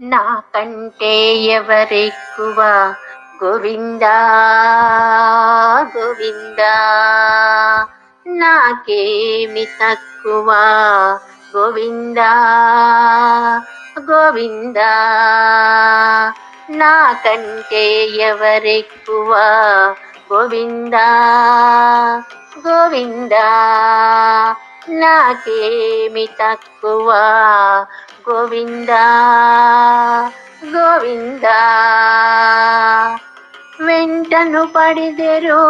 నాకంటే ఎవరెక్కువ గోవిందా? గోవిందా? నాకేమి తక్కువ గోవిందా? గోవిందా? నాకంటే ఎవరెక్కువ గోవిందా? గోవిందా? నాకేమి తక్కువ? గోవిందా గోవిందా. వెంటను పడిదెరు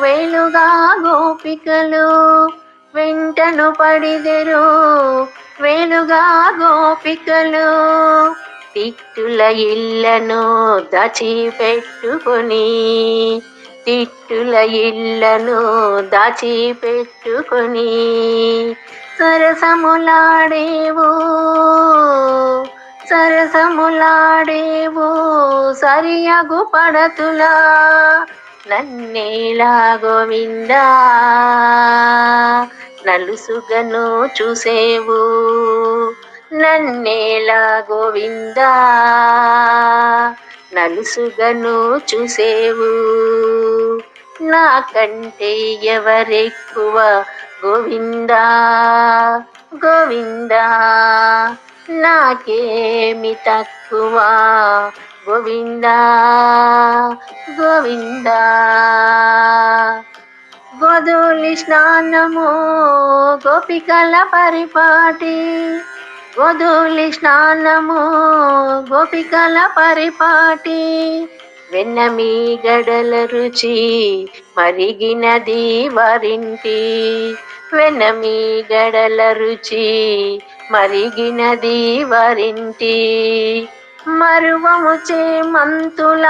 వేలుగా గోపికలు. వెంటను పడిదెరు వేలుగా గోపికలు. తిట్టుల ఇళ్ళను దచిపెట్టుకొని తిట్టుల ఇళ్ళను దాచిపెట్టుకొని సరసములాడేవో సరసములాడేవో సరియగు పడతులా నన్నేలా గోవిందా నలుసుగను చూసేవు నన్నేలా గోవిందా నలుసుగను చూసేవు. నాకంటే ఎవరెక్కువ గోవిందా? గోవిందా? నాకేమి తక్కువ? గోవిందా? గోవిందా? గోధులి స్నానము గోపికల పరిపాటి. గోధూలి స్నానము గోపికల పరిపాటి వెన్నమి గడల రుచి మరిగినది వారింటి. వెన్నమి గడల రుచి మరిగినది వారింటి. మరువము చేమంతుల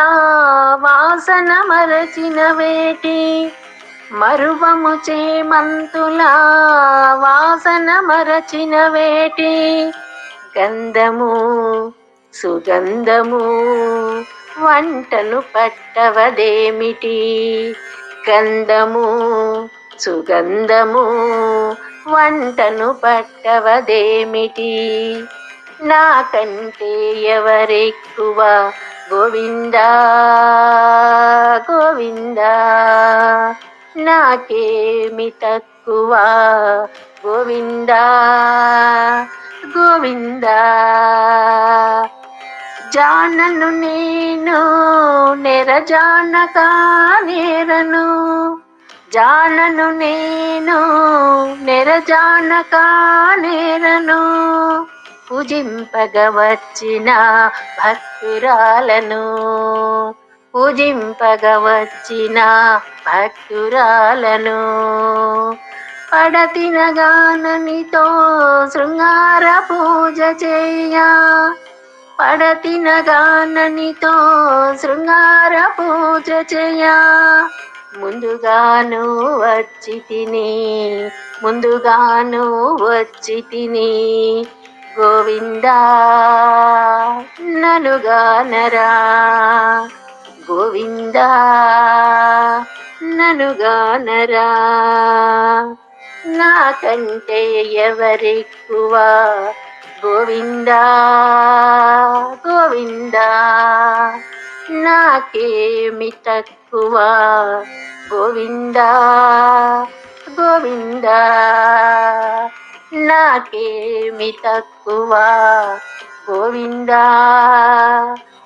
వాసన మరచిన వేటి మరువము చేమంతులా వాసన మరచిన వేటి గంధము సుగంధము వంటను పట్టవదేమిటి? గంధము సుగంధము వంటను పట్టవదేమిటి? నాకంటే ఎవరెక్కువ గోవిందా గోవిందా? నాకేమి తక్కువ? గోవిందా గోవిందా. జానను నేను నెరజానక నేరను. జానను నేను నెరజానక నేరను. పూజింపగ వచ్చిన భక్తురాలను. పూజింపగవచ్చిన భక్తురాలను పడతినగాననితో శృంగార పూజ చేయ. పడతినగాననితో శృంగార పూజ చేయ. ముందుగాను వచ్చి తిని ముందుగాను వచ్చి తిని గోవిందా ననుగానరా. గోవిందా ననుగానరా నాకంటే ఎవరెక్కువ గోవిందా గోవిందా. నాకేమి తక్కువ గోవిందా గోవిందా. నాకేమి తక్కువ గోవిందా.